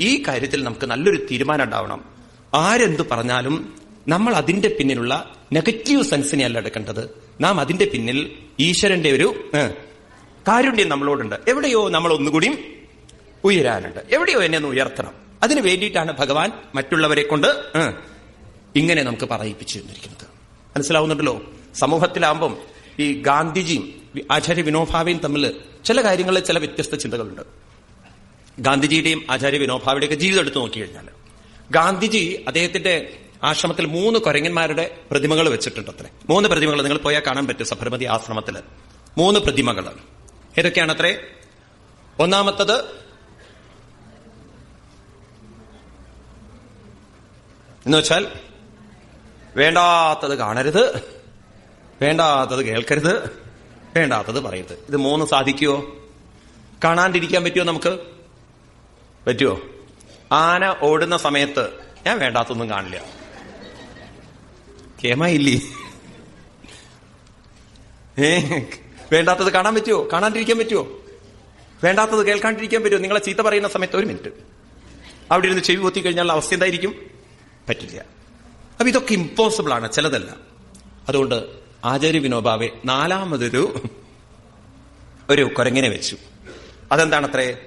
ഈ കാര്യത്തിൽ നമുക്ക് നല്ലൊരു തീരുമാനം ഉണ്ടാവണം. ആരെന്തു പറഞ്ഞാലും നമ്മൾ അതിന്റെ പിന്നിലുള്ള നെഗറ്റീവ് സെൻസിനെ അല്ല എടുക്കേണ്ടത്. നാം അതിന്റെ പിന്നിൽ ഈശ്വരന്റെ ഒരു കാരുണ്യം നമ്മളോടുണ്ട്. എവിടെയോ നമ്മൾ ഒന്നുകൂടിയും ഉയരാനുണ്ട്. എവിടെയോ എന്നെ ഒന്ന് ഉയർത്തണം. അതിനു വേണ്ടിയിട്ടാണ് ഭഗവാൻ മറ്റുള്ളവരെ കൊണ്ട് ഇങ്ങനെ നമുക്ക് പറയിപ്പിച്ചു തന്നിരിക്കുന്നത് മനസ്സിലാവുന്നുണ്ടല്ലോ? സമൂഹത്തിലാവുമ്പം ഈ ഗാന്ധിജിയും ആചാര്യ വിനോഭാവയും തമ്മിൽ ചില കാര്യങ്ങളിൽ ചില വ്യത്യസ്ത ചിന്തകളുണ്ട്. ഗാന്ധിജിയുടെയും ആചാര്യ വിനോഭാവിയുടെയൊക്കെ ജീവിതം എടുത്തു നോക്കിക്കഴിഞ്ഞാൽ ഗാന്ധിജി അദ്ദേഹത്തിന്റെ ആശ്രമത്തിൽ മൂന്ന് കൊരങ്ങന്മാരുടെ പ്രതിമകൾ വെച്ചിട്ടുണ്ട് അത്രേ. മൂന്ന് പ്രതിമകൾ നിങ്ങൾ പോയാൽ കാണാൻ പറ്റും സബർമതി ആശ്രമത്തിൽ മൂന്ന് പ്രതിമകൾ ഏതൊക്കെയാണ് അത്രേ ഒന്നാമത്തത് എന്നുവെച്ചാൽ വേണ്ടാത്തത് കാണരുത്. വേണ്ടാത്തത് കേൾക്കരുത്. വേണ്ടാത്തത് പറയരുത്. ഇത് മൂന്ന് സാധിക്കുമോ കാണാണ്ടിരിക്കാൻ പറ്റുമോ നമുക്ക്? പറ്റുമോ ആന ഓടുന്ന സമയത്ത് ഞാൻ വേണ്ടാത്തൊന്നും കാണില്ല. കേമയില്ലേ ഏ വേണ്ടാത്തത് കാണാൻ പറ്റുമോ കാണാണ്ടിരിക്കാൻ പറ്റുമോ വേണ്ടാത്തത് കേൾക്കാണ്ടിരിക്കാൻ പറ്റുമോ നിങ്ങളെ ചീത്ത പറയുന്ന സമയത്ത് ഒരു മിനിറ്റ്. അവിടെ ഇരുന്ന് ചെവി പൊത്തി കഴിഞ്ഞാൽ അവസ്ഥ എന്തായിരിക്കും? പറ്റില്ല. അപ്പൊ ഇതൊക്കെ ഇമ്പോസിബിൾ ആണ് ചിലതല്ല. അതുകൊണ്ട് ആചാര്യ വിനോബാവെ നാലാമതൊരു ഒരു കുരങ്ങിനെ വെച്ചു. അതെന്താണത്രേ?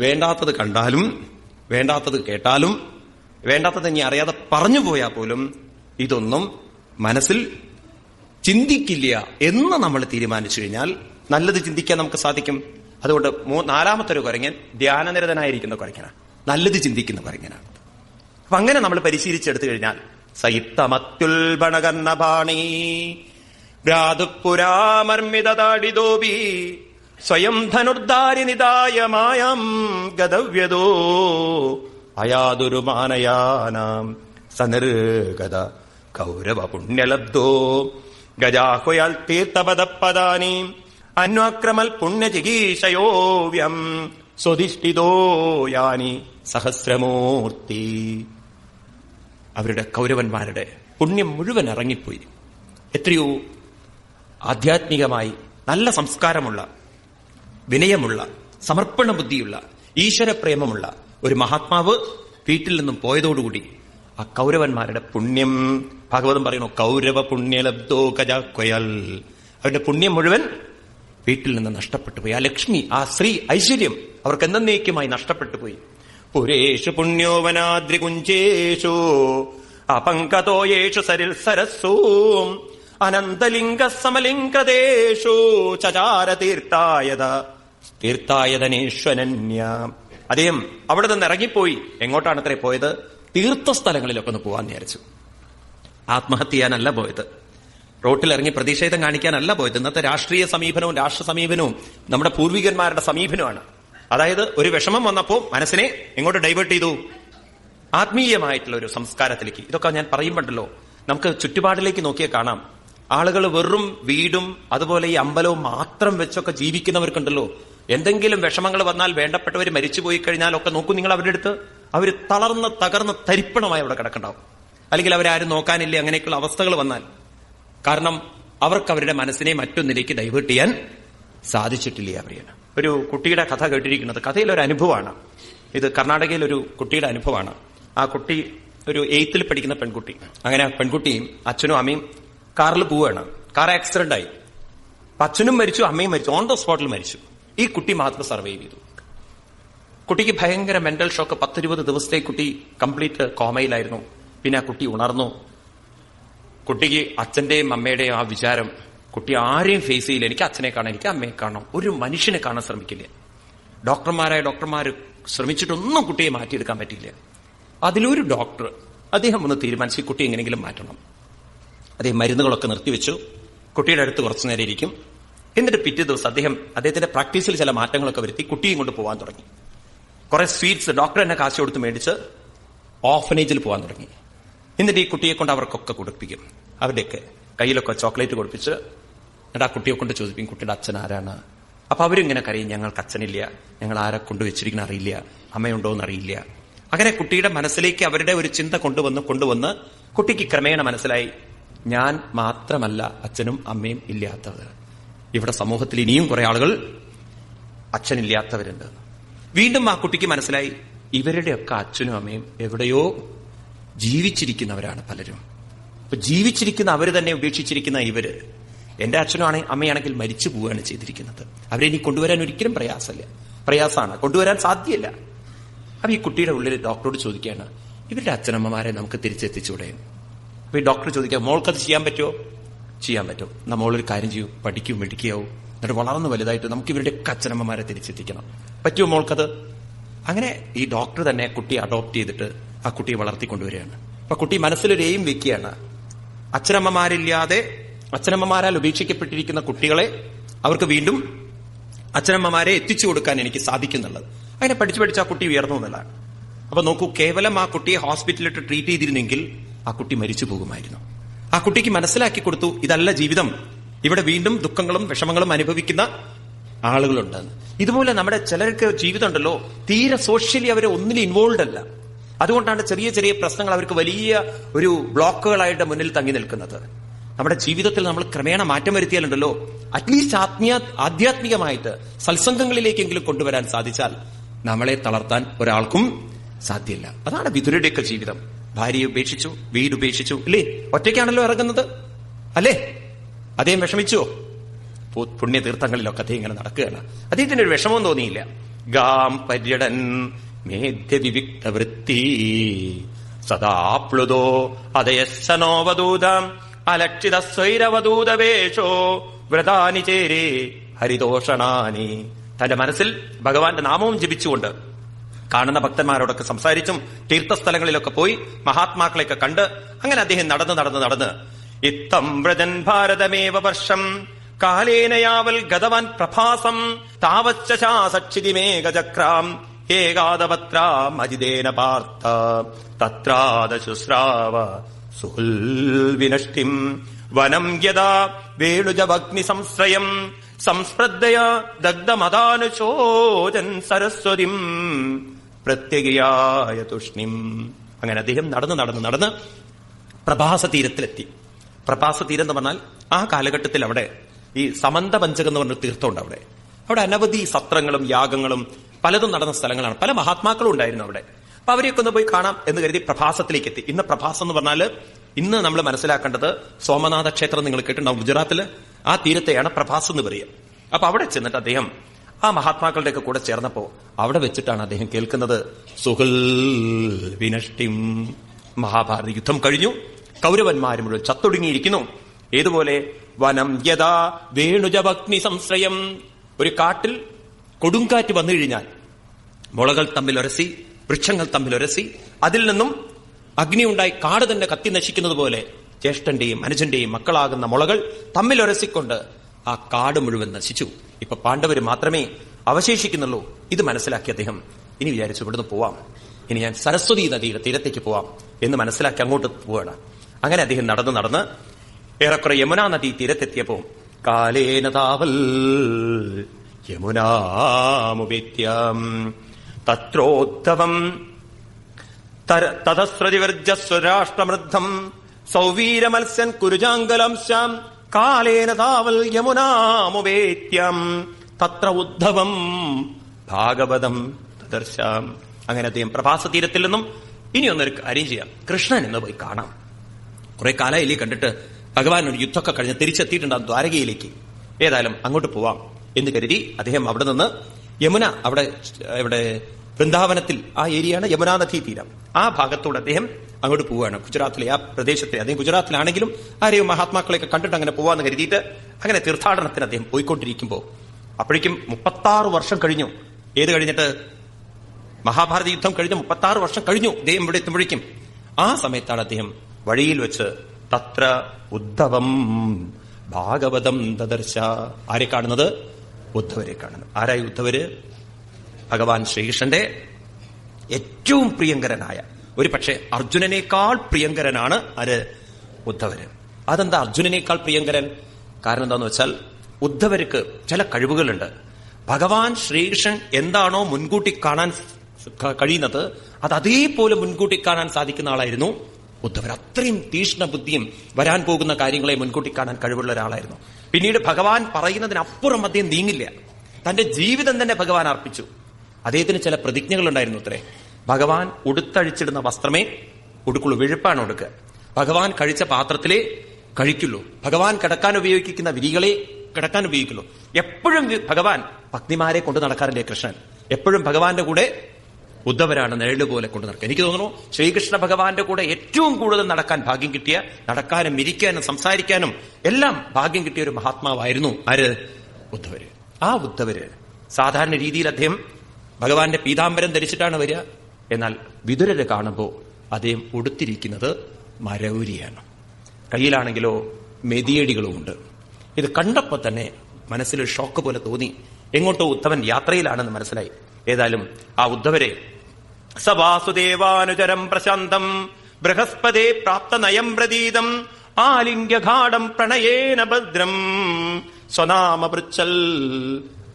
വേണ്ടാത്തത് കണ്ടാലും വേണ്ടാത്തത് കേട്ടാലും വേണ്ടാത്തത് ഇനി അറിയാതെ പറഞ്ഞു പോയാൽ പോലും ഇതൊന്നും മനസ്സിൽ ചിന്തിക്കില്ല എന്ന് നമ്മൾ തീരുമാനിച്ചു കഴിഞ്ഞാൽ നല്ലത് ചിന്തിക്കാൻ നമുക്ക് സാധിക്കും. അതുകൊണ്ട് നാലാമത്തെ ഒരു കുരങ്ങൻ ധ്യാനനിരതനായിരിക്കുന്ന കുരങ്ങനാണ് നല്ലത് ചിന്തിക്കുന്ന കുരങ്ങനാണ് അപ്പൊ അങ്ങനെ നമ്മൾ പരിശീലിച്ചെടുത്തു കഴിഞ്ഞാൽ സയിത്തമത്യുൽബണകർണപാണി ഭ്രാതുപുരാമർമ്മിതാടിതോപി സ്വയം ധനുർധാരി നിതായ മായം ഗതവ്യതോ. അയാതുരുമാനയാനാം സനിർഗത കൗരവ പുണ്യലബ്ധോ ഗജാഹുയാൽ തീർത്ഥപദപ്പദാനി അന്വാക്രമൽ പുണ്യചികീഷയോ വ്യം സ്വധിഷ്ഠിതോ യാനി സഹസ്രമൂർത്തി. അവരുടെ കൗരവന്മാരുടെ പുണ്യം മുഴുവൻ ഇറങ്ങിപ്പോയി. എത്രയോ ആധ്യാത്മികമായി നല്ല സംസ്കാരമുള്ള വിനയമുള്ള സമർപ്പണ ബുദ്ധിയുള്ള ഈശ്വരപ്രേമമുള്ള ഒരു മഹാത്മാവ് വീട്ടിൽ നിന്നും പോയതോടുകൂടി ആ കൗരവന്മാരുടെ പുണ്യം ഭാഗവതം പറയുന്നു കൗരവ പുണ്യലബ്ദോ കജ കൊയൽ അവരുടെ പുണ്യം മുഴുവൻ വീട്ടിൽ നിന്ന് നഷ്ടപ്പെട്ടു പോയി. ആ ലക്ഷ്മി ആ സ്ത്രീ ഐശ്വര്യം അവർക്ക് എന്നേക്കുമായി നഷ്ടപ്പെട്ടു പോയി. പുരേഷു പുണ്യോവനാദ്രികുഞ്ചേഷു അപങ്കതോ യേഷു സരിൽ സരസ്സൂം അനന്തലിംഗ സമലിംഗദേശു ചചാര തീർത്ഥായത തീർത്ഥായതനേശ്വനന്യ അദ്ദേഹം അവിടെ നിന്ന് ഇറങ്ങിപ്പോയി. എങ്ങോട്ടാണ് അത്രേ പോയത്? തീർത്ഥസ്ഥലങ്ങളിലൊക്കെ ഒന്ന് പോവാൻ വിചാരിച്ചു. ആത്മഹത്യ ചെയ്യാനല്ല പോയത്. റോട്ടിൽ ഇറങ്ങി പ്രതിഷേധം കാണിക്കാനല്ല പോയത്. ഇന്നത്തെ രാഷ്ട്രീയ സമീപനവും രാഷ്ട്ര സമീപനവും നമ്മുടെ പൂർവികന്മാരുടെ സമീപനമാണ്. അതായത് ഒരു വിഷമം വന്നപ്പോൾ മനസ്സിനെ എങ്ങോട്ട് ഡൈവേർട്ട് ചെയ്തു? ആത്മീയമായിട്ടുള്ള ഒരു സംസ്കാരത്തിലേക്ക്. ഇതൊക്കെ ഞാൻ പറയുമ്പോണ്ടല്ലോ. നമുക്ക് ചുറ്റുപാടിലേക്ക് നോക്കിയാൽ കാണാം. ആളുകൾ വെറും വീടും അതുപോലെ ഈ അമ്പലവും മാത്രം വെച്ചൊക്കെ ജീവിക്കുന്നവർക്കുണ്ടല്ലോ. എന്തെങ്കിലും വിഷമങ്ങൾ വന്നാൽ വേണ്ടപ്പെട്ടവർ മരിച്ചുപോയി കഴിഞ്ഞാൽ ഒക്കെ നോക്കൂ നിങ്ങൾ അവരുടെ അടുത്ത്. അവർ തളർന്ന് തകർന്ന് തരിപ്പണമായി അവിടെ കിടക്കണ്ടാവും. അല്ലെങ്കിൽ അവരാരും നോക്കാനില്ല അങ്ങനെയൊക്കെയുള്ള അവസ്ഥകൾ വന്നാൽ. കാരണം അവർക്ക് അവരുടെ മനസ്സിനെ മറ്റൊന്നിലേക്ക് ഡൈവേർട്ട് ചെയ്യാൻ സാധിച്ചിട്ടില്ല അവരെയാണ് ഒരു കുട്ടിയുടെ കഥ കേട്ടിരിക്കുന്നത് കഥയിൽ ഒരു അനുഭവമാണ്. ഇത് കർണാടകയിൽ ഒരു കുട്ടിയുടെ അനുഭവമാണ്. ആ കുട്ടി ഒരു എയ്ത്തിൽ പഠിക്കുന്ന പെൺകുട്ടി. അങ്ങനെ പെൺകുട്ടിയും അച്ഛനും അമ്മയും കാറിൽ പോവുകയാണ്. കാർ ആക്സിഡന്റ് ആയി. അച്ഛനും മരിച്ചു അമ്മയും മരിച്ചു. ഓൺ ദ സ്പോട്ടിൽ മരിച്ചു. ഈ കുട്ടി മാത്രം സർവൈവ് ചെയ്തു. കുട്ടിക്ക് ഭയങ്കര മെന്റൽ ഷോക്ക് പത്തിരുപത് ദിവസത്തെ കുട്ടി കംപ്ലീറ്റ് കോമയിലായിരുന്നു. പിന്നെ ആ കുട്ടി ഉണർന്നു. കുട്ടിക്ക് അച്ഛന്റെയും അമ്മയുടെയും ആ വിചാരം കുട്ടി ആരെയും ഫേസ് ചെയ്യില്ല. എനിക്ക് അച്ഛനെ കാണാം എനിക്ക് അമ്മയെ കാണാം ഒരു മനുഷ്യനെ കാണാൻ ശ്രമിക്കില്ല. ഡോക്ടർമാരായ ഡോക്ടർമാർ ശ്രമിച്ചിട്ടൊന്നും കുട്ടിയെ മാറ്റിയെടുക്കാൻ പറ്റില്ല അതിലൊരു ഡോക്ടർ അദ്ദേഹം ഒന്ന് തീരുമാനിച്ചു കുട്ടി എങ്ങനെങ്കിലും മാറ്റണം. അദ്ദേഹം മരുന്നുകളൊക്കെ നിർത്തിവെച്ചു. കുട്ടിയുടെ അടുത്ത് കുറച്ചു നേരം ഇരിക്കും. എന്നിട്ട് പിറ്റേ ദിവസം അദ്ദേഹം അദ്ദേഹത്തിന്റെ പ്രാക്ടീസിൽ ചില മാറ്റങ്ങളൊക്കെ വരുത്തി കുട്ടിയും കൊണ്ട് പോകാൻ തുടങ്ങി. കുറെ സ്വീറ്റ്സ് ഡോക്ടർ എന്നെ കാശ് കൊടുത്ത് മേടിച്ച് ഓഫനേജിൽ പോകാൻ തുടങ്ങി. എന്നിട്ട് ഈ കുട്ടിയെ കൊണ്ട് അവർക്കൊക്കെ കൊടുപ്പിക്കും. അവരുടെയൊക്കെ കയ്യിലൊക്കെ ചോക്ലേറ്റ് കൊടുപ്പിച്ച് എന്നിട്ട് ആ കുട്ടിയെ കൊണ്ട് ചോദിപ്പിക്കും കുട്ടിയുടെ അച്ഛൻ ആരാണ്? അപ്പൊ അവരിങ്ങനെ കരയും ഞങ്ങൾക്ക് അച്ഛനില്ല. ഞങ്ങൾ ആരെ കൊണ്ടുവച്ചിരിക്കുന്ന അറിയില്ല. അമ്മയുണ്ടോ എന്ന് അറിയില്ല. അങ്ങനെ കുട്ടിയുടെ മനസ്സിലേക്ക് അവരുടെ ഒരു ചിന്ത കൊണ്ടുവന്ന് കൊണ്ടുവന്ന് കുട്ടിക്ക് ക്രമേണ മനസ്സിലായി ഞാൻ മാത്രമല്ല അച്ഛനും അമ്മയും ഇല്ലാത്തവർ ഇവിടെ സമൂഹത്തിൽ ഇനിയും കുറെ ആളുകൾ അച്ഛനില്ലാത്തവരുണ്ട്. വീണ്ടും ആ കുട്ടിക്ക് മനസ്സിലായി ഇവരുടെയൊക്കെ അച്ഛനും അമ്മയും എവിടെയോ ജീവിച്ചിരിക്കുന്നവരാണ് പലരും. അപ്പൊ ജീവിച്ചിരിക്കുന്ന അവർ തന്നെ ഉപേക്ഷിച്ചിരിക്കുന്ന ഇവർ. എന്റെ അച്ഛനും അമ്മയാണെങ്കിൽ മരിച്ചു പോവുകയാണ് ചെയ്തിരിക്കുന്നത്. അവരെ ഇനി കൊണ്ടുവരാൻ ഒരിക്കലും പ്രയാസമില്ല. പ്രയാസമാണ്. കൊണ്ടുവരാൻ സാധ്യമല്ല. അപ്പൊ ഈ കുട്ടിയുടെ ഉള്ളിൽ ഡോക്ടറോട് ചോദിക്കുകയാണ് ഇവരുടെ അച്ഛനമ്മമാരെ നമുക്ക് തിരിച്ചെത്തിച്ചൂടെ അപ്പൊ ഈ ഡോക്ടർ ചോദിക്കുക മോൾക്കത് ചെയ്യാൻ പറ്റുമോ? ചെയ്യാൻ പറ്റും. നമ്മളൊരു കാര്യം ചെയ്യൂ പഠിക്കും മെഡിക്കുകയാവും എന്നിട്ട് വളർന്നു വലുതായിട്ട് നമുക്ക് ഇവരുടെ അച്ഛനമ്മമാരെ തിരിച്ചെത്തിക്കണം. പറ്റുമോ മോൾക്കത്? അങ്ങനെ ഈ ഡോക്ടർ തന്നെ കുട്ടിയെ അഡോപ്റ്റ് ചെയ്തിട്ട് ആ കുട്ടിയെ വളർത്തിക്കൊണ്ടുവരികയാണ്. അപ്പൊ കുട്ടി മനസ്സിലൊരു എയിം വെക്കുകയാണ്. അച്ഛനമ്മമാരില്ലാതെ അച്ഛനമ്മമാരാൽ ഉപേക്ഷിക്കപ്പെട്ടിരിക്കുന്ന കുട്ടികളെ അവർക്ക് വീണ്ടും അച്ഛനമ്മമാരെ എത്തിച്ചു കൊടുക്കാൻ എനിക്ക് സാധിക്കുന്നുള്ളത്. അങ്ങനെ പഠിച്ചു പഠിച്ച് ആ കുട്ടി ഉയർന്നു എന്നുള്ളതാണ് അപ്പൊ നോക്കൂ കേവലം ആ കുട്ടിയെ ഹോസ്പിറ്റലിലിട്ട് ട്രീറ്റ് ചെയ്തിരുന്നെങ്കിൽ ആ കുട്ടി മരിച്ചു പോകുമായിരുന്നു ആ കുട്ടിക്ക് മനസ്സിലാക്കി കൊടുത്തു ഇതല്ല ജീവിതം. ഇവിടെ വീണ്ടും ദുഃഖങ്ങളും വിഷമങ്ങളും അനുഭവിക്കുന്ന ആളുകളുണ്ട്. ഇതുപോലെ നമ്മുടെ ചിലർക്ക് ജീവിതം ഉണ്ടല്ലോ തീരെ സോഷ്യലി അവരെ ഒന്നിലും ഇൻവോൾവ് അല്ല. അതുകൊണ്ടാണ് ചെറിയ ചെറിയ പ്രശ്നങ്ങൾ അവർക്ക് വലിയ ഒരു ബ്ലോക്കുകളായിട്ട് മുന്നിൽ തങ്ങി നിൽക്കുന്നത്. നമ്മുടെ ജീവിതത്തിൽ നമ്മൾ ക്രമേണ മാറ്റം വരുത്തിയാലുണ്ടല്ലോ അറ്റ്ലീസ്റ്റ് ആത്മീയ ആധ്യാത്മികമായിട്ട് സത്സംഗങ്ങളിലേക്കെങ്കിലും കൊണ്ടുവരാൻ സാധിച്ചാൽ നമ്മളെ തളർത്താൻ ഒരാൾക്കും സാധ്യമല്ല അതാണ് വിതുരയുടെയൊക്കെ ജീവിതം. ഭാര്യയെ ഉപേക്ഷിച്ചു വീട് ഉപേക്ഷിച്ചു. അല്ലേ? ഒറ്റയ്ക്കാണല്ലോ ഇറങ്ങുന്നത്. അല്ലേ? അദ്ദേഹം വിഷമിച്ചുവോ? പുണ്യ പുണ്യതീർത്ഥങ്ങളിലൊക്കെ അദ്ദേഹം ഇങ്ങനെ നടക്കുകയാണ്. അദ്ദേഹത്തിന് ഒരു വിഷമവും തോന്നിയില്ല. ഗാം പര്യടൻ മേധ്യ വിവിക്ത വൃത്തി. സദാപ്ലുതോ അതയസ്സനോവദൂതം അലക്ഷിത സ്വൈരവദൂതവേഷോ വ്രതാനി ചേരേ ഹരിതോഷണാനി. തന്റെ മനസ്സിൽ ഭഗവാന്റെ നാമവും ജപിച്ചുകൊണ്ട് കാണുന്ന ഭക്തന്മാരോടൊക്കെ സംസാരിച്ചും തീർത്ഥസ്ഥലങ്ങളിലൊക്കെ പോയി മഹാത്മാക്കളെയൊക്കെ കണ്ട് അങ്ങനെ അദ്ദേഹം നടന്ന് നടന്ന് നടന്ന് ഇത്തം വ്രജൻ ഭാരതമേവ വർഷം കാലേനയാവൽ ഗതവാൻ പ്രഭാസം താവച്ച ഗജക്രാം ഏകാദപത്രാം പാർത്ഥ തത്രാദശുശ്രാവ സുഹുൽ വിനഷ്ടിം വനം യഥാ വേണുജവഗ്നി സംശ്രയം സംസ്പൃദ്ധയാ ദഗ്ധമതാനുശോചൻ സരസ്വതിം പ്രത്യഗിയായ തുഷ്ണിം. അങ്ങനെ അദ്ദേഹം നടന്ന് നടന്ന് നടന്ന് പ്രഭാസ തീരത്തിലെത്തി പ്രഭാസ തീരം എന്ന് പറഞ്ഞാൽ ആ കാലഘട്ടത്തിൽ അവിടെ ഈ സമന്ത പഞ്ചകം എന്ന് പറഞ്ഞ തീർത്ഥമുണ്ട് അവിടെ. അവിടെ അനവധി സത്രങ്ങളും യാഗങ്ങളും പലതും നടന്ന സ്ഥലങ്ങളാണ്. പല മഹാത്മാക്കളും ഉണ്ടായിരുന്നു അവിടെ. അപ്പൊ അവരെയൊക്കെ ഒന്ന് പോയി കാണാം എന്ന് കരുതി പ്രഭാസത്തിലേക്ക് എത്തി ഇന്ന് പ്രഭാസം എന്ന് പറഞ്ഞാൽ ഇന്ന് നമ്മൾ മനസ്സിലാക്കേണ്ടത് സോമനാഥ ക്ഷേത്രം നിങ്ങൾ കേട്ടിട്ടുണ്ടാവും ഗുജറാത്തിൽ. ആ തീരത്തെയാണ് പ്രഭാസം എന്ന് പറയുക. അപ്പൊ അവിടെ ചെന്നിട്ട് അദ്ദേഹം ആ മഹാത്മാക്കളുടെ ഒക്കെ കൂടെ ചേർന്നപ്പോ അവിടെ വെച്ചിട്ടാണ് അദ്ദേഹം കേൾക്കുന്നത്. സുഹൽ വിനഷ്ടിം മഹാഭാരത യുദ്ധം കഴിഞ്ഞു. കൗരവന്മാർ മുഴുവൻ ചത്തൊടുങ്ങിയിരിക്കുന്നു. ഏതുപോലെ? വനം യഥാ വേണുജഭഗ്നി സംശ്രയം. ഒരു കാട്ടിൽ കൊടുങ്കാറ്റ് വന്നു കഴിഞ്ഞാൽ മുളകൾ തമ്മിൽ ഒരസി വൃക്ഷങ്ങൾ തമ്മിൽ ഒരസി അതിൽ നിന്നും അഗ്നി ഉണ്ടായി കാട് തന്നെ കത്തി നശിക്കുന്നത് പോലെ ജ്യേഷ്ഠന്റെയും അനുജന്റെയും മക്കളാകുന്ന മുളകൾ തമ്മിൽ ഒരസിക്കൊണ്ട് ആ കാട് മുഴുവൻ നശിച്ചു. ഇപ്പൊ പാണ്ഡവര് മാത്രമേ അവശേഷിക്കുന്നുള്ളൂ. ഇത് മനസ്സിലാക്കി അദ്ദേഹം ഇനി വിചാരിച്ചു ഇവിടുന്ന് പോവാം. ഇനി ഞാൻ സരസ്വതി നദിയുടെ തീരത്തേക്ക് പോവാം എന്ന് മനസ്സിലാക്കി അങ്ങോട്ട് പോവാണ്. അങ്ങനെ അദ്ദേഹം നടന്ന് നടന്ന് ഏറെക്കുറെ യമുന നദി തീരത്തെത്തിയപ്പോ കാലേന താവൽ യമുനാമുപേത്യം തത്രോദ്ധവം തതസ്രതിവർജസ്വരാഷ്ട്രമൃദ്ധം സൗവീരമത്സ്യൻ കുരുജാങ്കലംശാം കാലേന താവൽ യമുനാമുപേത്യം. തത്ര ഉദ്ധവം ഭാഗവതം ദർശാം. അങ്ങനെ അദ്ദേഹം പ്രഭാസതീരത്തിൽ നിന്നും ഇനി ഒന്നൊരു കാര്യം ചെയ്യാം. കൃഷ്ണൻ എന്ന് പോയി കാണാം. കുറെ കാലയിലേക്ക് കണ്ടിട്ട് ഭഗവാൻ ഒരു യുദ്ധമൊക്കെ കഴിഞ്ഞ് തിരിച്ചെത്തിയിട്ടുണ്ടാകും ദ്വാരകയിലേക്ക്. ഏതായാലും അങ്ങോട്ട് പോവാം എന്ന് കരുതി അദ്ദേഹം അവിടെ നിന്ന് യമുന അവിടെ ഇവിടെ വൃന്ദാവനത്തിൽ ആ ഏരിയയാണ് യമുനാനദീ തീരം ആ ഭാഗത്തോട് അദ്ദേഹം അങ്ങോട്ട് പോവുകയാണ് ഗുജറാത്തിലെ ആ പ്രദേശത്തെ അദ്ദേഹം ഗുജറാത്തിലാണെങ്കിലും ആരെയും മഹാത്മാക്കളെയൊക്കെ കണ്ടിട്ട് അങ്ങനെ പോവാന്ന് കരുതിയിട്ട് അങ്ങനെ തീർത്ഥാടനത്തിന് അദ്ദേഹം പോയിക്കൊണ്ടിരിക്കുമ്പോൾ അപ്പോഴേക്കും മുപ്പത്താറ് വർഷം കഴിഞ്ഞു. ഏത് കഴിഞ്ഞിട്ട്? മഹാഭാരത യുദ്ധം കഴിഞ്ഞ് മുപ്പത്താറ് വർഷം കഴിഞ്ഞു. അദ്ദേഹം ഇവിടെ എത്തുമ്പോഴേക്കും ആ സമയത്താണ് അദ്ദേഹം വഴിയിൽ വെച്ച് തത്ര ഉദ്ധവം ഭാഗവതം ദദർശ. ആരെ കാണുന്നത്? ഉദ്ധവരെ കാണുന്നത്. ആരായി ഉദ്ധവര്? ഭഗവാൻ ശ്രീകൃഷ്ണന്റെ ഏറ്റവും പ്രിയങ്കരനായ ഒരു പക്ഷേ അർജുനനേക്കാൾ പ്രിയങ്കരനാണ് ആര് ഉദ്ധവര്. അതെന്താ അർജുനനേക്കാൾ പ്രിയങ്കരൻ? കാരണം എന്താന്ന് വെച്ചാൽ ഉദ്ധവർക്ക് ചില കഴിവുകളുണ്ട്. ഭഗവാൻ ശ്രീകൃഷ്ണൻ എന്താണോ മുൻകൂട്ടി കാണാൻ കഴിയുന്നത് അത് അതേപോലെ മുൻകൂട്ടി കാണാൻ സാധിക്കുന്ന ആളായിരുന്നു ഉദ്ധവർ. അത്രയും തീഷ്ണ ബുദ്ധിയും വരാൻ പോകുന്ന കാര്യങ്ങളെ മുൻകൂട്ടി കാണാൻ കഴിവുള്ള ഒരാളായിരുന്നു. പിന്നീട് ഭഗവാൻ പറയുന്നതിനപ്പുറം അദ്ദേഹം നീങ്ങില്ല. തന്റെ ജീവിതം തന്നെ ഭഗവാൻ അർപ്പിച്ചു. അദ്ദേഹത്തിന് ചില പ്രതിജ്ഞകൾ ഉണ്ടായിരുന്നു അത്രേ ഭഗവാൻ ഉടുത്തഴിച്ചിടുന്ന വസ്ത്രമേ ഉടുക്കുള്ളൂ വിഴുപ്പാണ് ഉടുക്കുക ഭഗവാൻ കഴിച്ച പാത്രത്തിലേ കഴിക്കുള്ളൂ. ഭഗവാൻ കിടക്കാൻ ഉപയോഗിക്കുന്ന വിരികളെ കിടക്കാൻ ഉപയോഗിക്കുള്ളൂ. എപ്പോഴും ഭഗവാൻ ഭക്തിമാരെ കൊണ്ട് നടക്കാറില്ലേ കൃഷ്ണൻ? എപ്പോഴും ഭഗവാന്റെ കൂടെ ഉദ്ധവരാണ് നിഴൽ പോലെ കൊണ്ട് നടക്കുക. എനിക്ക് തോന്നുന്നു ശ്രീകൃഷ്ണ ഭഗവാന്റെ കൂടെ ഏറ്റവും കൂടുതൽ നടക്കാൻ ഭാഗ്യം കിട്ടിയ നടക്കാനും ഇരിക്കാനും സംസാരിക്കാനും എല്ലാം ഭാഗ്യം കിട്ടിയ ഒരു മഹാത്മാവായിരുന്നു ആര്? ഉദ്ധവര്. ആ ഉദ്ധവര്. സാധാരണ രീതിയിൽ അദ്ദേഹം ഭഗവാന്റെ പീതാംബരം ധരിച്ചിട്ടാണ് വരിക. എന്നാൽ വിതുരര് കാണുമ്പോൾ അദ്ദേഹം ഉടുത്തിരിക്കുന്നത് മരൗരിയാണ് കയ്യിലാണെങ്കിലോ മെതിയടികളുമുണ്ട്. ഇത് കണ്ടപ്പോൾ തന്നെ മനസ്സിൽ ഷോക്ക് പോലെ തോന്നി. എങ്ങോട്ടോ ഉദ്ധവൻ യാത്രയിലാണെന്ന് മനസ്സിലായി. ഏതായാലും ആ ഉദ്ധവരെ സവാസുദേവാനുചരം പ്രശാന്തം ബൃഹസ്പതേ പ്രാപ്ത നയം പ്രതീതം ആലിംഗ്യഘാടം പ്രണയേന ഭദ്രം സ്വനാമൃച്ചൽ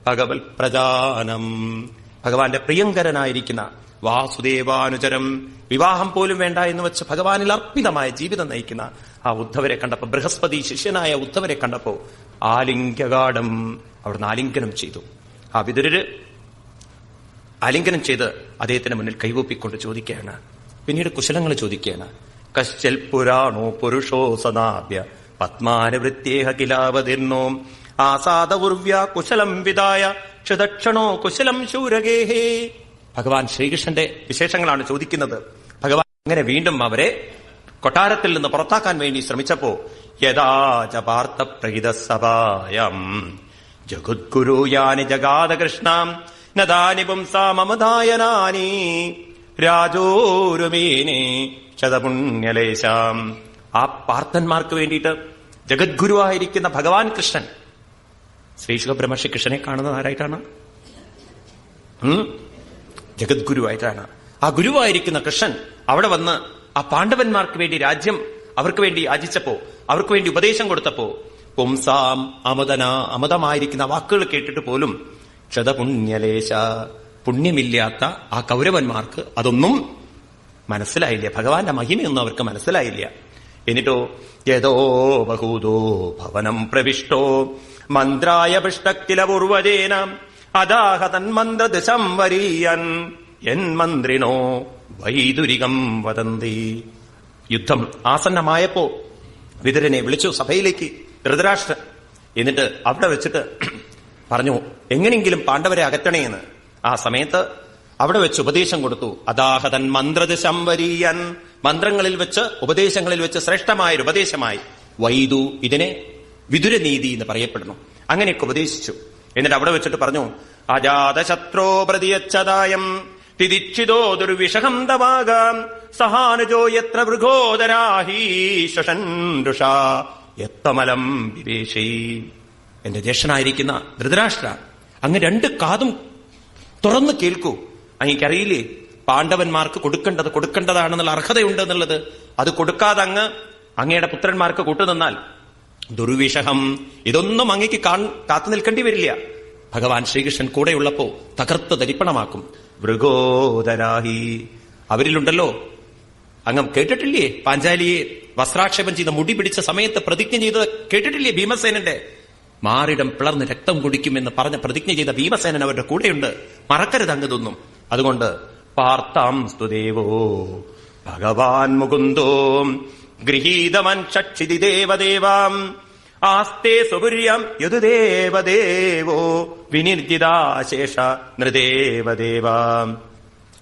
ഭഗവത് പ്രജാനം ഭഗവാന്റെ പ്രിയങ്കരനായിരിക്കുന്ന വാസുദേവാനുചരം വിവാഹം പോലും വേണ്ട എന്ന് വെച്ച് ഭഗവാനിൽ അർപ്പിതമായ ജീവിതം നയിക്കുന്ന ആ ഉദ്ധവരെ കണ്ടപ്പോ ബൃഹസ്പതി ശിഷ്യനായ ഉദ്ധവരെ കണ്ടപ്പോ ആലിംഗ്യഗാഠം അവിടുന്ന് ആലിംഗനം ചെയ്തു. ആ വിതുരര് ആലിംഗനം ചെയ്ത് അദ്ദേഹത്തിന് മുന്നിൽ കൈവൂപ്പിക്കൊണ്ട് ചോദിക്കുകയാണ്. പിന്നീട് കുശലങ്ങൾ ചോദിക്കുകയാണ്. കശ്ചൽ പുരാണോ പുരുഷോ സദാഭ്യ പത്മാനുവൃത്യേഹ ആസാദ ഉർവ്യ കുശലം വിതായ ക്ഷിതക്ഷണോ കുശലം ശൂരഗേഹേ ഭഗവാൻ ശ്രീകൃഷ്ണന്റെ വിശേഷങ്ങളാണ് ചോദിക്കുന്നത്. ഭഗവാൻ അങ്ങനെ വീണ്ടും അവരെ കൊട്ടാരത്തിൽ നിന്ന് പുറത്താക്കാൻ വേണ്ടി ശ്രമിച്ചപ്പോ യഥാച പാർത്ഥ പ്രഹിത സഭായം ജഗദ്ഗുരുയാനി ജഗാദകൃഷ്ണാം നദാനി രാജോരുമേനെ ശതപുണ്യലേശാം. ആ പാർത്ഥന്മാർക്ക് വേണ്ടിയിട്ട് ജഗദ്ഗുരുവായിരിക്കുന്ന ഭഗവാൻ കൃഷ്ണൻ ശ്രീശുഖ ബ്രഹ്മർഷി കൃഷ്ണനെ കാണുന്നത് ആരായിട്ടാണ്? ജഗദ്ഗുരുവായിട്ടാണ്. ആ ഗുരുവായിരിക്കുന്ന കൃഷ്ണൻ അവിടെ വന്ന് ആ പാണ്ഡവന്മാർക്ക് വേണ്ടി രാജ്യം അവർക്ക് വേണ്ടി യാചിച്ചപ്പോ അവർക്ക് വേണ്ടി ഉപദേശം കൊടുത്തപ്പോ പുംസാം അമതന അമതമായിരിക്കുന്ന വാക്കുകൾ കേട്ടിട്ട് പോലും ക്ഷതപുണ്യലേശ പുണ്യമില്ലാത്ത ആ കൗരവന്മാർക്ക് അതൊന്നും മനസ്സിലായില്ല. ഭഗവാന്റെ മഹിമയൊന്നും അവർക്ക് മനസ്സിലായില്ല. എന്നിട്ടോ യഥോ ബഹൂതോ ഭവനം പ്രവിഷ്ടോ മന്ത്രായ പൃഷ്ടക്കില പൂർവജേന അദാഹ തന്മന്ത്ര ദിശം വരീയൻ. എൻ മന്ത്രിനോ വൈദുരികം വദന്തി യുദ്ധം ആസന്നമായപ്പോ വിതുരനെ വിളിച്ചു സഭയിലേക്ക് ധൃതരാഷ്ട്രൻ എന്നിട്ട് അവിടെ വെച്ചിട്ട് പറഞ്ഞു എങ്ങനെയെങ്കിലും പാണ്ഡവരെ അകറ്റണേ എന്ന്. ആ സമയത്ത് അവിടെ വെച്ച് ഉപദേശം കൊടുത്തു. അദാഹതൻ മന്ത്രദശം വരീയൻ. മന്ത്രങ്ങളിൽ വെച്ച് ഉപദേശങ്ങളിൽ വെച്ച് ശ്രേഷ്ഠമായ ഒരു ഉപദേശമായി. വൈദു ഇതിനെ വിതുരനീതി എന്ന് പറയപ്പെടുന്നു. അങ്ങനെയൊക്കെ ഉപദേശിച്ചു. എന്നിട്ട് അവിടെ വെച്ചിട്ട് പറഞ്ഞു അജാതശത്രോ പ്രതിയച്ഛതായം തിദിക്ഷിതോ ദുർവിഷഹം തവാകാം സഹാനുജോ യത്ര മൃഗോദരാഹീ എത്തമലം വിവേശേ. എന്റെ ജ്യേഷ്ഠനായിരിക്കുന്ന ധൃതരാഷ്ട്ര അങ്ങ് രണ്ട് കാതും തുറന്ന് കേൾക്കൂ. അങ്ങേക്കറിയില്ലേ പാണ്ഡവന്മാർക്ക് കൊടുക്കേണ്ടത് കൊടുക്കേണ്ടതാണെന്നുള്ള അർഹതയുണ്ട് എന്നുള്ളത് അത് കൊടുക്കാതെ അങ്ങ് അങ്ങയുടെ പുത്രന്മാർക്ക് കൂട്ടുനിന്നാൽ ദുർവിഷഹം. ഇതൊന്നും അങ്ങേക്ക് കാൺ- കാത്തു നിൽക്കേണ്ടി വരില്ല. ഭഗവാൻ ശ്രീകൃഷ്ണൻ കൂടെയുള്ളപ്പോ തകർത്ത് ധരിപ്പണമാക്കും മൃഗോദരാഹി അവരിലുണ്ടല്ലോ. അങ്ങം കേട്ടിട്ടില്ലേ? പാഞ്ചാലിയെ വസ്ത്രാക്ഷേപം ചെയ്ത മുടി പിടിച്ച സമയത്ത് പ്രതിജ്ഞ ചെയ്ത് കേട്ടിട്ടില്ലേ ഭീമസേനന്റെ? മാറിടം പിളർന്ന് രക്തം കുടിക്കുമെന്ന് പറഞ്ഞ പ്രതിജ്ഞ ചെയ്ത ഭീമസേനൻ അവരുടെ കൂടെയുണ്ട്. മറക്കരുത് അങ്ങതൊന്നും അതുകൊണ്ട് പാർത്താം സ്തുദേവോ ഭഗവാൻ മുകുന്ദോ. ഗൃഹീതമൻ ചക്ഷിതി ദേവദേവാം. ആസ്തേ സുപുര്യം യദുദേവദേവോ വിനിർജിതാശേഷ നൃദേവദേവാം.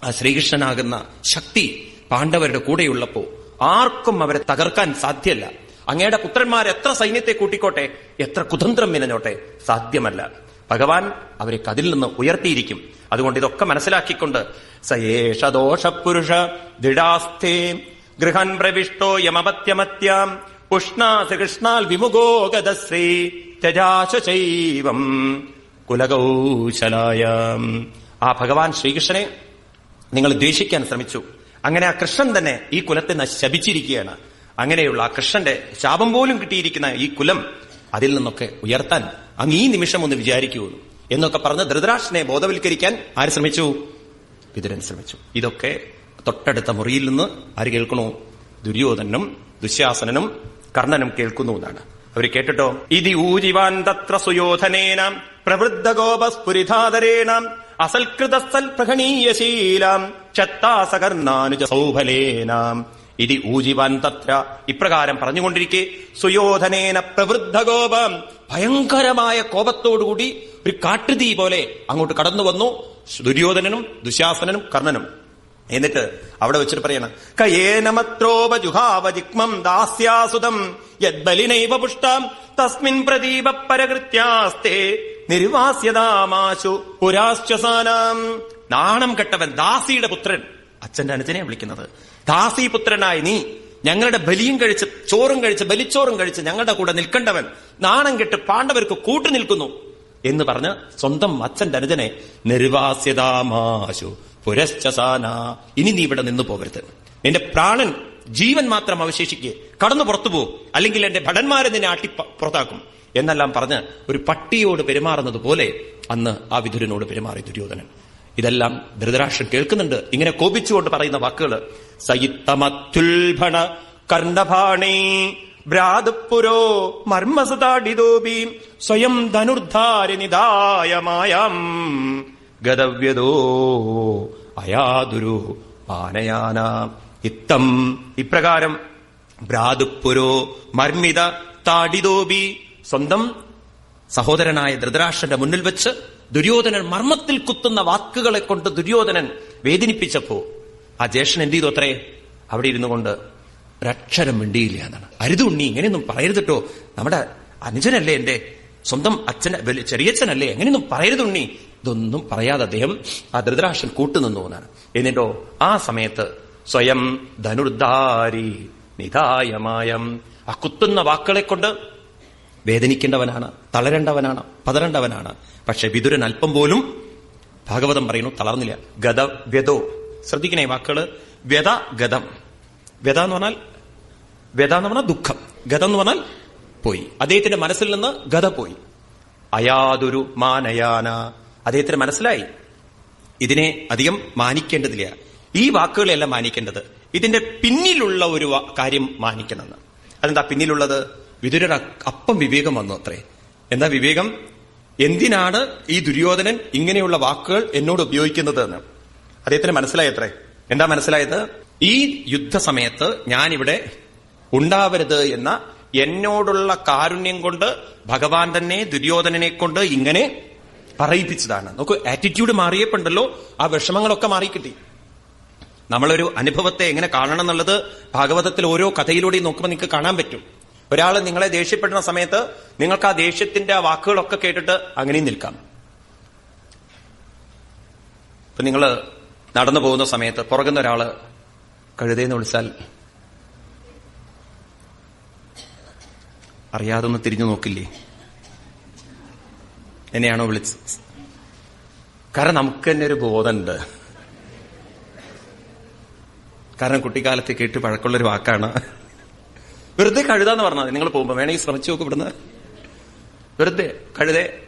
ആ ശ്രീകൃഷ്ണനാകുന്ന ശക്തി പാണ്ഡവരുടെ കൂടെയുള്ളപ്പോ ആർക്കും അവരെ തകർക്കാൻ സാധ്യല്ല. അങ്ങയുടെ പുത്രന്മാർ എത്ര സൈന്യത്തെ കൂട്ടിക്കോട്ടെ എത്ര കുതന്ത്രം മിനഞ്ഞോട്ടെ സാധ്യമല്ല. ഭഗവാൻ അവരെ കതിൽ നിന്ന് ഉയർത്തിയിരിക്കും. അതുകൊണ്ട് ഇതൊക്കെ മനസ്സിലാക്കിക്കൊണ്ട് സയേഷ ദോഷപുരുഷ ദൃഢാസ്ഥേ ഗൃഹൻ പ്രവിഷ്ടോ യമപത്യമത്യാം. ഉഷ്ണാസ് കൃഷ്ണാൽ വിമുഖോ ഗതശ്രീ ത്യജാശൈവം കുലകൗശലായം. ആ ഭഗവാൻ ശ്രീകൃഷ്ണനെ നിങ്ങൾ ദ്വേഷിക്കാൻ ശ്രമിച്ചു. അങ്ങനെ ആ കൃഷ്ണൻ തന്നെ ഈ കുലത്തെ ശപിച്ചിരിക്കുകയാണ് അങ്ങനെയുള്ള ആ കൃഷ്ണന്റെ ശാപം പോലും കിട്ടിയിരിക്കുന്ന ഈ കുലം അതിൽ നിന്നൊക്കെ ഉയർത്താൻ അങ്ങ് ഈ നിമിഷം ഒന്ന് വിചാരിക്കൂ എന്നൊക്കെ പറഞ്ഞ് ധൃതരാഷ്ട്രനെ ബോധവൽക്കരിക്കാൻ ആര് ശ്രമിച്ചു? വിതുരൻ ശ്രമിച്ചു. ഇതൊക്കെ തൊട്ടടുത്ത മുറിയിൽ നിന്ന് ആര് കേൾക്കണോ? ദുര്യോധനും ദുശ്യാസനനും കർണനും കേൾക്കുന്നു എന്നാണ്. അവർ കേട്ടിട്ടോ? ഇതി ഊജിവാൻ തത്ര സുയോധനേന പ്രവൃദ്ധ ഗോപസ്ഫുരിധാതരേണ അസൽകൃതസൽ പ്രഹണീയശീലാം ക്ഷത്താസകർണാനുജ സൗഫലേനാം. ഇതി ഊജിവാൻ തത്ര ഇപ്രകാരം പറഞ്ഞുകൊണ്ടിരിക്കെ സുയോധനേന പ്രവൃദ്ധ ഗോപം ഭയങ്കരമായ കോപത്തോടുകൂടി ഒരു കാട്ടുതീ പോലെ അങ്ങോട്ട് കടന്നു വന്നു ദുര്യോധനനും ദുശാസനനും കർണനും. എന്നിട്ട് അവിടെ വെച്ചിട്ട് പറയണം. കയേനമത്രോപജുഹാവജിക്മം ദാസ്യാസുതം യദ്ബലിനൈവ പുഷ്ടാം തസ്മിൻ പ്രദീപ പരകൃത്യാസ്തേ നിർവാസ്യതാമാശു പുരാശ്വസാനാം നാണം കെട്ടവൻ ദാസിയുടെ പുത്രൻ. അച്ഛന്റെ അനുജനെ വിളിക്കുന്നത്. ദാസി പുത്രനായി നീ ഞങ്ങളുടെ ബലിയും കഴിച്ച് ചോറും കഴിച്ച് ബലിച്ചോറും കഴിച്ച് ഞങ്ങളുടെ കൂടെ നിൽക്കേണ്ടവൻ നാണം കെട്ട് പാണ്ഡവർക്ക് കൂട്ടു നിൽക്കുന്നു എന്ന് പറഞ്ഞ് സ്വന്തം അച്ഛന്റെ അനുജനെ നിർവാസ്യതാമാശു പുരശ്ചസാന. ഇനി നീ ഇവിടെ നിന്ന് പോകരുത്. നിന്റെ പ്രാണൻ ജീവൻ മാത്രം അവശേഷിക്കുക കടന്നു പുറത്തു പോകും അല്ലെങ്കിൽ എന്റെ ഭടന്മാരെ നിന്നെ ആട്ടി പുറത്താക്കും. എന്നെല്ലാം പറഞ്ഞ് ഒരു പട്ടിയോട് പെരുമാറുന്നത് പോലെ അന്ന് ആ വിധുരനോട് പെരുമാറി ദുര്യോധനൻ. ഇതെല്ലാം ധൃതരാഷ്ട്രൻ കേൾക്കുന്നുണ്ട്. ഇങ്ങനെ കോപിച്ചുകൊണ്ട് പറയുന്ന വാക്കുകൾ. സയിത്തമത്യുൽഭണ കർണഭാണേ ഭ്രാതുപുരോ മർമ്മസതാഡിതോപി സ്വയം ധനുർധാരി നിദായ മായാം ഗതവ്യതോ അയാതുരു പാനയാന. ഇത്തം ഇപ്രകാരം ഭ്രാതുപുരോ മർമ്മിത താടിതോബി സ്വന്തം സഹോദരനായ ധൃതരാഷ്ട്രന്റെ മുന്നിൽ വെച്ച് ദുര്യോധനൻ മർമ്മത്തിൽ കുത്തുന്ന വാക്കുകളെ കൊണ്ട് ദുര്യോധനൻ വേദനിപ്പിച്ചപ്പോ ആ ജ്യേഷ്ഠൻ എന്ത് ചെയ്തു അത്രേ? അവിടെ ഇരുന്നു കൊണ്ട് ഒരക്ഷരം മിണ്ടിയില്ല എന്നാണ്. അരുതുണ്ണി ഇങ്ങനെയൊന്നും പറയരുതട്ടോ നമ്മുടെ അനുജനല്ലേ എന്റെ സ്വന്തം വലിയ ചെറിയച്ഛനല്ലേ എങ്ങനെയൊന്നും പറയരുതുണ്ണി ഇതൊന്നും പറയാതെ അദ്ദേഹം ആ ധൃതരാഷ്ട്രൻ കൂട്ടുനിന്നു എന്നാണ്. എന്നിട്ടോ ആ സമയത്ത് സ്വയം ധനുർധാരി നിധായമായം ആ കുത്തുന്ന വാക്കുകളെ കൊണ്ട് വേദനിക്കേണ്ടവനാണ് തളരേണ്ടവനാണ് പതറേണ്ടവനാണ്. പക്ഷെ വിതുരൻ അല്പം പോലും ഭാഗവതം പറയുന്നു തളർന്നില്ല. ഗത വ്യതോ. ശ്രദ്ധിക്കണേ വാക്കുകൾ. വ്യത ഗതം വ്യത എന്ന് പറഞ്ഞാൽ വ്യത എന്ന് പറഞ്ഞാൽ ദുഃഖം. ഗതം എന്ന് പറഞ്ഞാൽ പോയി. അദ്ദേഹത്തിന്റെ മനസ്സിൽ നിന്ന് ഗത പോയി. അയാതൊരു മാനയാന അദ്ദേഹത്തിന് മനസ്സിലായി. ഇതിനെ അധികം മാനിക്കേണ്ടതില്ല. ഈ വാക്കുകളെല്ലാം മാനിക്കേണ്ടത് ഇതിന്റെ പിന്നിലുള്ള ഒരു കാര്യം മാനിക്കണമെന്ന്. അതെന്താ പിന്നിലുള്ളത്? വിതുരർ അപ്പം വിവേകം വന്നു അത്രേ. എന്താ വിവേകം? എന്തിനാണ് ഈ ദുര്യോധനൻ ഇങ്ങനെയുള്ള വാക്കുകൾ എന്നോട് ഉപയോഗിക്കുന്നത് എന്ന് അദ്ദേഹത്തിന് മനസ്സിലായത്രേ എന്താ മനസ്സിലായത്? ഈ യുദ്ധസമയത്ത് ഞാനിവിടെ ഉണ്ടാവരുത് എന്ന എന്നോടുള്ള കാരുണ്യം കൊണ്ട് ഭഗവാൻ തന്നെ ദുര്യോധനനെ കൊണ്ട് ഇങ്ങനെ പറയിപ്പിച്ചതാണ്. നോക്കൂ ആറ്റിറ്റ്യൂഡ് മാറിയപ്പോണ്ടല്ലോ ആ വിഷമങ്ങളൊക്കെ മാറിക്കിട്ടി. നമ്മളൊരു അനുഭവത്തെ എങ്ങനെ കാണണം എന്നുള്ളത് ഭാഗവതത്തിൽ ഓരോ കഥയിലൂടെയും നോക്കുമ്പോൾ നിങ്ങൾക്ക് കാണാൻ പറ്റും. ഒരാൾ നിങ്ങളെ ദേഷ്യപ്പെടുന്ന സമയത്ത് നിങ്ങൾക്ക് ആ ദേഷ്യത്തിന്റെ ആ വാക്കുകളൊക്കെ കേട്ടിട്ട് അങ്ങനെയും നിൽക്കാം. ഇപ്പൊ നിങ്ങൾ നടന്നു പോകുന്ന സമയത്ത് പുറകുന്ന ഒരാൾ കഴുതേന്ന് വിളിച്ചാൽ അറിയാതൊന്ന് തിരിഞ്ഞു നോക്കില്ലേ? എന്നെയാണോ വിളിച്ചത്? കാരണം നമുക്ക് തന്നെ ഒരു ബോധമുണ്ട്. കാരണം കുട്ടിക്കാലത്ത് കേട്ട് പഴക്കമുള്ള ഒരു വാക്കാണ്. വെറുതെ കഴുതാന്ന് പറഞ്ഞത് നിങ്ങൾ പോകുമ്പോ വേണമെങ്കിൽ ശ്രമിച്ചു നോക്കും ഇവിടുന്ന്. വെറുതെ കഴുതേ.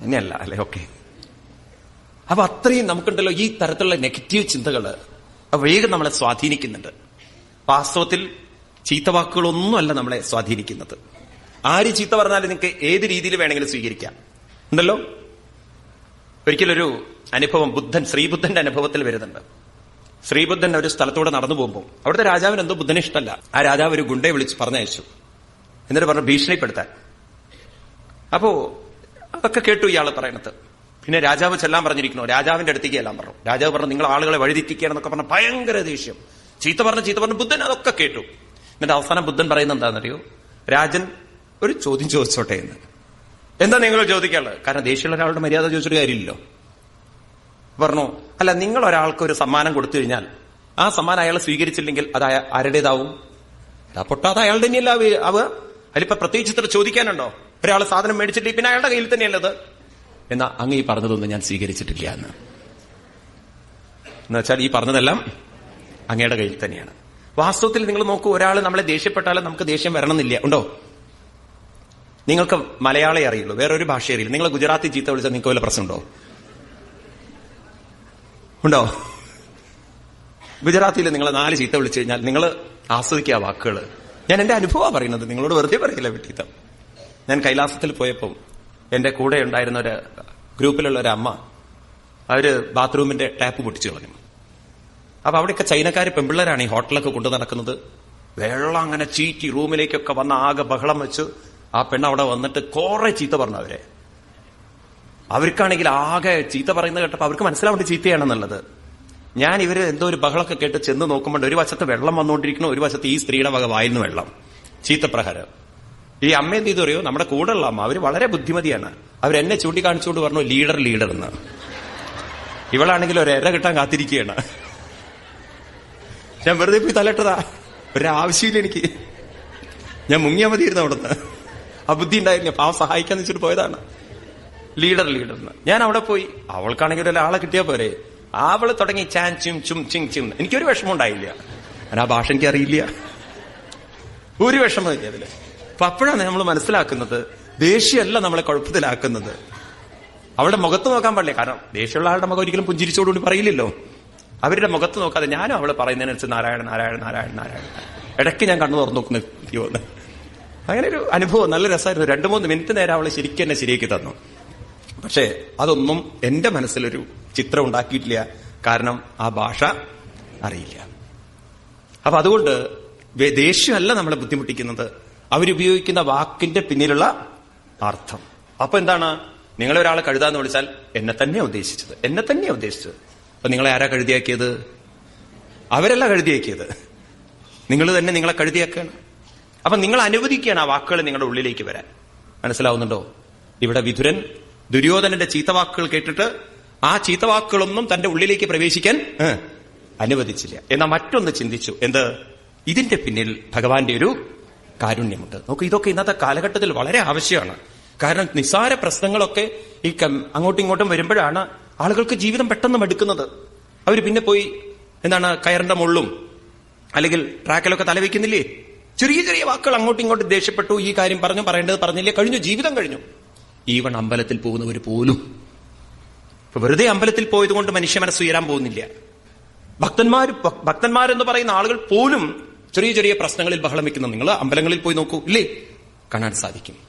എന്നെയല്ല അല്ലെ? ഓക്കെ. അപ്പൊ അത്രയും നമുക്കുണ്ടല്ലോ ഈ തരത്തിലുള്ള നെഗറ്റീവ് ചിന്തകൾ. അത് വേഗം നമ്മളെ സ്വാധീനിക്കുന്നുണ്ട്. വാസ്തവത്തിൽ ചീത്ത വാക്കുകളൊന്നുമല്ല നമ്മളെ സ്വാധീനിക്കുന്നത്. ആര് ചീത്ത പറഞ്ഞാലും നിങ്ങൾക്ക് ഏത് രീതിയിൽ വേണമെങ്കിലും സ്വീകരിക്കാം. ഉണ്ടല്ലോ? ഒരിക്കലൊരു അനുഭവം ബുദ്ധൻ ശ്രീബുദ്ധന്റെ അനുഭവത്തിൽ വരുന്നുണ്ട്. ശ്രീബുദ്ധൻ ഒരു സ്ഥലത്തൂടെ നടന്നു പോകുമ്പോൾ അവിടുത്തെ രാജാവിന് എന്തോ ബുദ്ധനെ ഇഷ്ടമല്ല. ആ രാജാവ് ഒരു ഗുണ്ടയെ വിളിച്ച് പറഞ്ഞയച്ചു. എന്നിട്ട് പറഞ്ഞു ഭീഷണിപ്പെടുത്താൻ. അപ്പോ അതൊക്കെ കേട്ടു ഇയാൾ പറയണത്. പിന്നെ രാജാവ് ചെല്ലാൻ പറഞ്ഞിരിക്കുന്നു. രാജാവിന്റെ അടുത്തേക്ക് എല്ലാം പറഞ്ഞു. രാജാവ് പറഞ്ഞു നിങ്ങൾ ആളുകളെ വഴിതെറ്റിക്കുകയാണെന്നൊക്കെ പറഞ്ഞ ഭയങ്കര ദേഷ്യം. ചീത്ത പറഞ്ഞു ചീത്ത പറഞ്ഞു ബുദ്ധൻ അതൊക്കെ കേട്ടു. എന്നിട്ട് അവസാനം ബുദ്ധൻ പറയുന്നത് എന്താണെന്നറിയോ? രാജൻ ഒരു ചോദ്യം ചോദിച്ചോട്ടെ എന്ന്. എന്താ നിങ്ങൾ ചോദിക്കാനുള്ളത്? കാരണം ദേഷ്യമുള്ള ഒരാളുടെ മര്യാദ ചോദിച്ചിട്ട് കാര്യമില്ലല്ലോ. പറഞ്ഞു? അല്ല നിങ്ങൾ ഒരാൾക്ക് ഒരു സമ്മാനം കൊടുത്തു കഴിഞ്ഞാൽ ആ സമ്മാനം അയാൾ സ്വീകരിച്ചില്ലെങ്കിൽ അത് ആരുടേതാവും? പൊട്ടാതെ അയാളുടെ തന്നെയല്ല ആവുക അതിലിപ്പോ പ്രത്യേകിച്ച് ഇത്ര ചോദിക്കാനുണ്ടോ? ഒരാൾ സാധനം മേടിച്ചിട്ട് പിന്നെ അയാളുടെ കയ്യിൽ തന്നെയല്ലത് എന്നാ അങ്ങ് ഈ പറഞ്ഞതൊന്നും ഞാൻ സ്വീകരിച്ചിട്ടില്ല എന്ന്. എന്നുവെച്ചാൽ ഈ പറഞ്ഞതെല്ലാം അങ്ങയുടെ കയ്യിൽ തന്നെയാണ്. വാസ്തവത്തിൽ നിങ്ങൾ നോക്കൂ ഒരാൾ നമ്മളെ ദേഷ്യപ്പെട്ടാലും നമുക്ക് ദേഷ്യം വരണമെന്നില്ല. ഉണ്ടോ? നിങ്ങൾക്ക് മലയാളേ അറിയുള്ളൂ വേറൊരു ഭാഷ അറിയില്ല. നിങ്ങൾ ഗുജറാത്തി ചീത്ത വിളിച്ചാൽ നിങ്ങൾക്ക് വല്ല പ്രശ്നമുണ്ടോ? ഉണ്ടോ? ഗുജറാത്തിയിൽ നിങ്ങൾ നാല് ചീത്ത വിളിച്ചു കഴിഞ്ഞാൽ നിങ്ങൾ ആസ്വദിക്കുക വാക്കുകൾ ഞാൻ എന്റെ അനുഭവമാണ് പറയുന്നത് നിങ്ങളോട് വെറുതെ പറയില്ല വിട്ടീത്തം. ഞാൻ കൈലാസത്തിൽ പോയപ്പോൾ എന്റെ കൂടെ ഉണ്ടായിരുന്ന ഒരു ഗ്രൂപ്പിലുള്ള ഒരു അമ്മ അവർ ബാത്റൂമിന്റെ ടാപ്പ് പൊട്ടിച്ചു കളഞ്ഞു. അപ്പൊ അവിടെയൊക്കെ ചൈനക്കാർ പെമ്പിള്ളേരാണ് ഈ ഹോട്ടലൊക്കെ കൊണ്ടു നടക്കുന്നത്. വെള്ളം അങ്ങനെ ചീറ്റി റൂമിലേക്കൊക്കെ വന്ന ആകെ ബഹളം വെച്ച് ആ പെണ്ണ് അവിടെ വന്നിട്ട് കുറെ ചീത്ത പറഞ്ഞു അവരെ. അവർക്കാണെങ്കിൽ ആകെ ചീത്ത പറയുന്നത് കേട്ടപ്പോ അവർക്ക് മനസ്സിലാവേണ്ട ചീത്തയാണെന്നുള്ളത്. ഞാൻ ഇവർ എന്തോ ഒരു ബഹളമൊക്കെ കേട്ട് ചെന്ന് നോക്കുമ്പോൾ ഒരു വശത്ത് വെള്ളം വന്നുകൊണ്ടിരിക്കണം ഒരു വശത്ത് ഈ സ്ത്രീയുടെ വക വായിരുന്നു വെള്ളം. ചീത്തപ്രഹരം. ഈ അമ്മ എന്ത് ചെയ്തു അറിയോ? നമ്മുടെ കൂടെയുള്ള അമ്മ അവർ വളരെ ബുദ്ധിമതിയാണ്. അവരെന്നെ ചൂണ്ടിക്കാണിച്ചുകൊണ്ട് പറഞ്ഞു ലീഡർ ലീഡർ എന്ന്. ഇവളാണെങ്കിൽ ഒരു എര കിട്ടാൻ കാത്തിരിക്കുകയാണ്. ഞാൻ വെറുതെ പോയി തലട്ടതാ ഒരാവശ്യമില്ല എനിക്ക്. ഞാൻ മുങ്ങിയാ മതിയിരുന്നു അവിടുന്ന്. ആ ബുദ്ധി ഉണ്ടായിരുന്നു പാവം സഹായിക്കാന്ന് വെച്ചിട്ട് പോയതാണ് ലീഡർ ലീഡർന്ന് ഞാൻ അവിടെ പോയി. അവൾക്കാണെങ്കിൽ ഒരാളെ കിട്ടിയാ പോരെ. അവൾ തുടങ്ങി ചാൻ ചും ചും ചിങ് ചിം എനിക്കൊരു വിഷമം ഉണ്ടായില്ല ഞാൻ ആ ഭാഷ എനിക്ക് അറിയില്ല ഒരു വിഷമം ഇല്ല അതിൽ. അപ്പൊ അപ്പോഴാണ് നമ്മൾ മനസ്സിലാക്കുന്നത് ദേഷ്യമല്ല നമ്മളെ കുഴപ്പത്തിലാക്കുന്നത്. അവളുടെ മുഖത്ത് നോക്കാൻ പാടില്ല. കാരണം ദേഷ്യമുള്ള ആളുടെ മുഖം ഒരിക്കലും പുഞ്ചിരിച്ചോടുകൂടി പറയില്ലല്ലോ. അവരുടെ മുഖത്ത് നോക്കാതെ ഞാനും അവളെ പറയുന്നതിനനുസരിച്ച് നാരായണ നാരായണ നാരായണ നാരായണ ഇടയ്ക്ക് ഞാൻ കണ്ണു തുറന്നു നോക്കുന്ന അങ്ങനെ ഒരു അനുഭവം നല്ല രസമായിരുന്നു. രണ്ടു മൂന്ന് മിനിറ്റ് നേരം അവളെ ശരിക്കും എന്നെ ശരിയാക്കി തന്നു. പക്ഷേ അതൊന്നും എന്റെ മനസ്സിലൊരു ചിത്രം ഉണ്ടാക്കിയിട്ടില്ല. കാരണം ആ ഭാഷ അറിയില്ല. അപ്പൊ അതുകൊണ്ട് ദേഷ്യമല്ല നമ്മളെ ബുദ്ധിമുട്ടിക്കുന്നത്. അവരുപയോഗിക്കുന്ന വാക്കിന്റെ പിന്നിലുള്ള അർത്ഥം. അപ്പൊ എന്താണ്? നിങ്ങളെ ഒരാളെ കഴുതാന്ന് വിളിച്ചാൽ എന്നെ തന്നെ ഉദ്ദേശിച്ചത്. എന്നെ തന്നെ ഉദ്ദേശിച്ചത്. അപ്പൊ നിങ്ങളെ ആരാ കഴുതിയാക്കിയത്? അവരല്ല കഴുതിയാക്കിയത്. നിങ്ങൾ തന്നെ നിങ്ങളെ കഴുതിയാക്കുകയാണ് അപ്പൊ നിങ്ങൾ അനുവദിക്കുകയാണ് ആ വാക്കുകൾ നിങ്ങളുടെ ഉള്ളിലേക്ക് വരാൻ. മനസ്സിലാവുന്നുണ്ടോ? ഇവിടെ വിധുരൻ ദുര്യോധനന്റെ ചീത്തവാക്കുകൾ കേട്ടിട്ട് ആ ചീത്തവാക്കുകളൊന്നും തന്റെ ഉള്ളിലേക്ക് പ്രവേശിക്കാൻ അനുവദിച്ചില്ല. എന്നാൽ മറ്റൊന്ന് ചിന്തിച്ചു. എന്ത്? ഇതിന്റെ പിന്നിൽ ഭഗവാന്റെ ഒരു കാരുണ്യമുണ്ട്. നോക്കൂ ഇതൊക്കെ ഇന്നത്തെ കാലഘട്ടത്തിൽ വളരെ ആവശ്യമാണ്. കാരണം നിസ്സാര പ്രശ്നങ്ങളൊക്കെ ഈ അങ്ങോട്ടും ഇങ്ങോട്ടും വരുമ്പോഴാണ് ആളുകൾക്ക് ജീവിതം പെട്ടെന്ന് മടുക്കുന്നത് അവർ പിന്നെ പോയി എന്താണ് കയറിന്റെ മുള്ളും അല്ലെങ്കിൽ ട്രാക്കിലൊക്കെ തലവെക്കുന്നില്ലേ? ചെറിയ ചെറിയ വാക്കുകൾ അങ്ങോട്ടും ഇങ്ങോട്ടും ദേഷ്യപ്പെട്ടു. ഈ കാര്യം പറഞ്ഞു പറയേണ്ടത് പറഞ്ഞില്ലേ? കഴിഞ്ഞു ജീവിതം കഴിഞ്ഞു. ഈവൺ അമ്പലത്തിൽ പോകുന്നവർ പോലും. ഇപ്പൊ വെറുതെ അമ്പലത്തിൽ പോയത് കൊണ്ട് മനുഷ്യ മനസ്സ് ഉയരാൻ പോകുന്നില്ല. ഭക്തന്മാർ ഭക്തന്മാരെന്ന് പറയുന്ന ആളുകൾ പോലും ചെറിയ ചെറിയ പ്രശ്നങ്ങളിൽ ബഹളം വെക്കുന്നു നിങ്ങൾ അമ്പലങ്ങളിൽ പോയി നോക്കൂ. ഇല്ലേ? കാണാൻ സാധിക്കും.